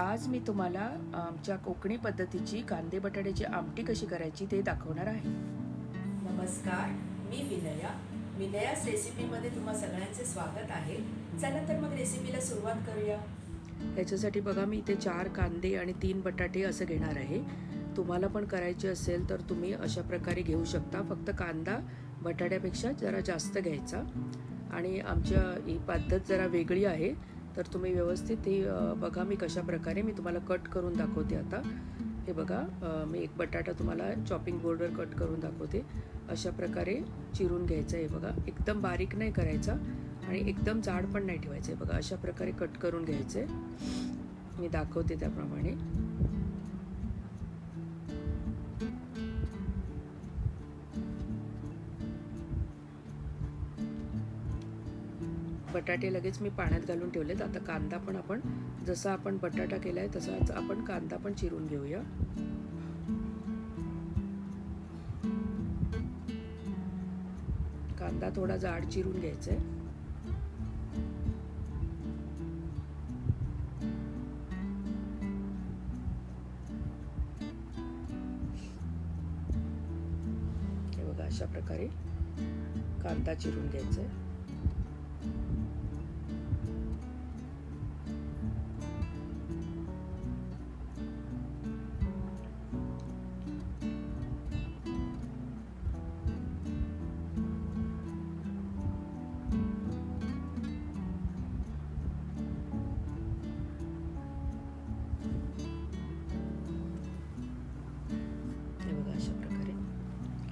आज मी तुम्हाला आमच्या कोकणी पद्धतीची कांदे बटाट्याची आमटी कशी करायची ते दाखवणार आहे. नमस्कार मी विनया. विनयास रेसिपीमध्ये तुम्हा सगळ्यांचे स्वागत आहे. चला तर मग रेसिपीला सुरुवात करूया. ह्याच्यासाठी बघा मी इथे चार कांदे आणि तीन बटाटे असं घेणार आहे. तुम्हाला पण करायचे असेल तर तुम्ही अशा प्रकारे घेऊ शकता. फक्त कांदा बटाट्यापेक्षा जरा जास्त घ्यायचा. आणि आमच्या ही पद्धत जरा वेगळी आहे. तर तुम्ही व्यवस्थित ती बघा मी कशा प्रकारे मी तुम्हाला कट करून दाखवते आता. हे बघा मी एक बटाटा तुम्हाला चॉपिंग बोर्डवर कट करून दाखवते. अशा प्रकारे चिरून घ्यायचं आहे बघा. एकदम बारीक नाही करायचा आणि एकदम जाड पण नाही ठेवायचं आहे. बघा अशा प्रकारे कट करून घ्यायचं. आहे मी दाखवते त्याप्रमाणे. बटाटे लगेच मी पाण्यात घालून ठेवलेत. आता कांदा पण आपण जसा आपण बटाटा केला आहे तसाच आपण कांदा पण चिरून घेऊया. कांदा थोडा जाड चिरून घ्यायचा आहे हे बघा अशा प्रकारे कांदा चिरून घ्यायचा आहे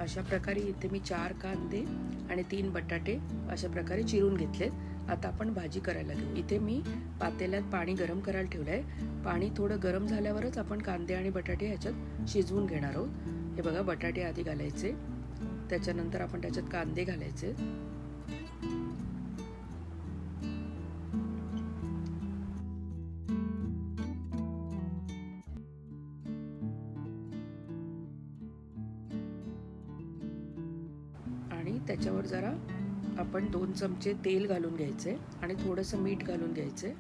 अशा प्रकारे इथे मी चार कांदे आणि तीन बटाटे अशा प्रकारे चिरून घेतलेत. आता आपण भाजी करायला घेऊ. इथे मी पातेल्यात पाणी गरम करायला ठेवलं आहे पाणी थोडं गरम झाल्यावरच आपण कांदे आणि बटाटे ह्याच्यात शिजवून घेणार आहोत. हे बघा बटाटे आधी घालायचे. त्याच्यानंतर आपण त्याच्यात कांदे घालायचे. त्याच्यावर जरा आपण दोन चमचे तेल घालून घ्यायचे आणि थोडंसं मीठ घालून घ्यायचे.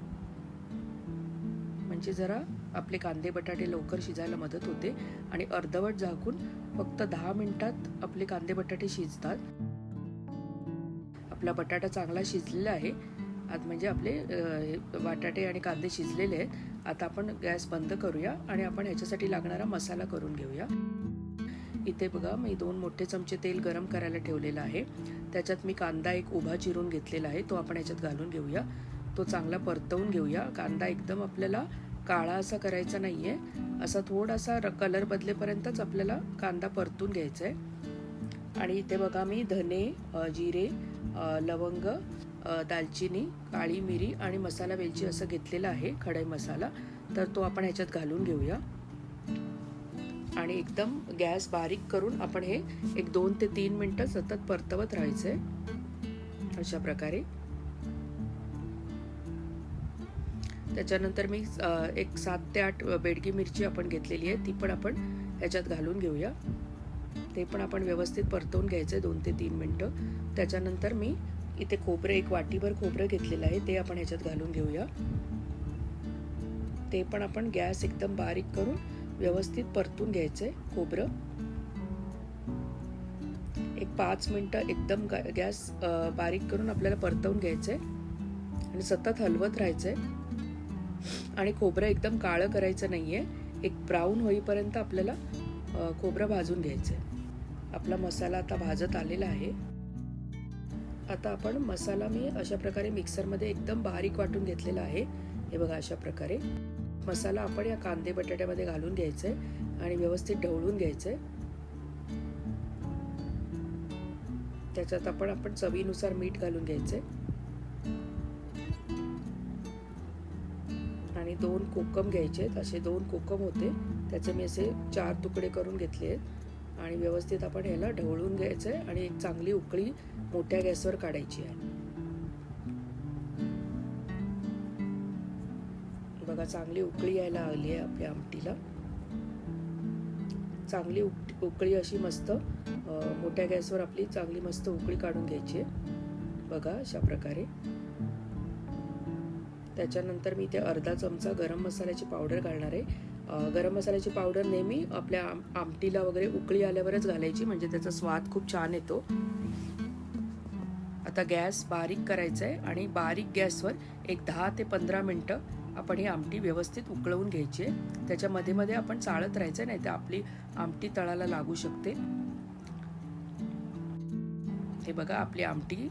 म्हणजे जरा आपले कांदे बटाटे लवकर शिजायला मदत होते आणि अर्धवट झाकून फक्त दहा मिनिटात आपले कांदे बटाटे शिजतात. आपला बटाटा चांगला शिजलेला आहे. आज म्हणजे आपले वाटाटे बटाटे आणि कांदे शिजलेले आहेत. आता आपण गॅस बंद करूया आणि आपण ह्याच्यासाठी लागणारा मसाला करून घेऊया. इथे बघा मी दोन मोठे चमचे तेल गरम करायला ठेवलेलं आहे. त्याच्यात मी कांदा एक उभा चिरून घेतलेला आहे तो आपण याच्यात घालून घेऊया. तो चांगला परतवून घेऊया. कांदा एकदम आपल्याला काळा असा करायचा नाही आहे असा थोडासा र कलर बदलेपर्यंतच आपल्याला कांदा परतून घ्यायचा आहे आणि इथे बघा मी धने जिरे लवंग दालचिनी काळी मिरी आणि मसाला वेलची असं घेतलेलं आहे खडाई मसाला. तर तो आपण ह्याच्यात घालून घेऊया. आणि एकदम गॅस बारीक करून आपण हे एक दोन ते तीन मिनटं सतत परतवत राहायचंय. अशा प्रकारे. त्याच्यानंतर मी एक सात ते आठ बेडगी मिरची आपण घेतलेली आहे ती पण आपण ह्याच्यात घालून घेऊया. ते पण आपण व्यवस्थित परतवून घ्यायचं दोन ते तीन मिनटं. त्याच्यानंतर मी इथे खोबरं एक वाटीभर खोबरं घेतलेलं आहे ते आपण ह्याच्यात घालून घेऊया. ते पण आपण गॅस एकदम बारीक करून व्यवस्थित परतून घ्यायचंय खोबरं. एक पाच मिनटं एकदम गॅस बारीक करून आपल्याला परतवून घ्यायचंय. आणि सतत हलवत राहायचंय. आणि खोबरं एकदम काळं करायचं नाहीये. एक ब्राऊन होईपर्यंत आपल्याला खोबरं भाजून घ्यायचंय. आपला मसाला आता भाजत आलेला आहे. आता आपण मसाला मी अशा प्रकारे मिक्सरमध्ये एकदम बारीक वाटून घेतलेला आहे. हे बघा अशा प्रकारे. मसाला आपण या कांदे बटाट्यामध्ये घालून घ्यायचंय आणि व्यवस्थित ढवळून घ्यायचंय त्याच्यात आपण आपण चवीनुसार मीठ घालून घ्यायचंय आणि दोन कोकम घ्यायचे आहेत. असे दोन कोकम होते. त्याचे मी असे चार तुकडे करून घेतले आहेत. आणि व्यवस्थित आपण ह्याला ढवळून घ्यायचंय आणि एक चांगली उकळी मोठ्या गॅसवर काढायची आहे. बघा चांगली उकळी यायला आली आहे आपल्या आमटीला. चांगली उक उकळी अशी मस्त मोठ्या गॅसवर आपली चांगली मस्त उकळी काढून घ्यायची आहे. बघा अशा प्रकारे. त्याच्यानंतर मी इथे अर्धा चमचा गरम मसाल्याची पावडर घालणार आहे. गरम मसाल्याची पावडर नेहमी आपल्या आम आमटीला वगैरे उकळी आल्यावरच घालायची म्हणजे त्याचा स्वाद खूप छान येतो. आता गॅस बारीक करायचा आहे आणि बारीक गॅसवर एक दहा ते पंधरा मिनटं आपण ही आमटी व्यवस्थित उकळवून घ्यायची आहे. त्याच्यामध्ये मध्ये आपण चाळत राहायचं नाही तर आपली आमटी तळाला लागू शकते. हे बघा आपली आमटी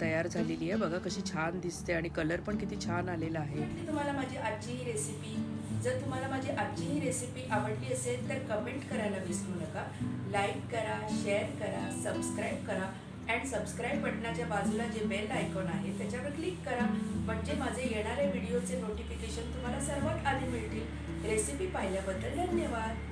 तयार झालेली आहे. बघा कशी छान दिसते आणि कलर पण किती छान आलेला आहे. तुम्हाला माझी आजची ही रेसिपी जर तुम्हाला माझी आजची ही रेसिपी आवडली असेल तर कमेंट करायला विसरू नका. लाईक करा शेअर करा सबस्क्राईब करा. अँड सबस्क्राईब बटनाच्या बाजूला जे बेल आयकॉन आहे त्याच्यावर क्लिक करा. म्हणजे माझे येणारे व्हिडिओचे नोटिफिकेशन तुम्हाला सर्वात आधी मिळतील. रेसिपी पाहिल्याबद्दल धन्यवाद.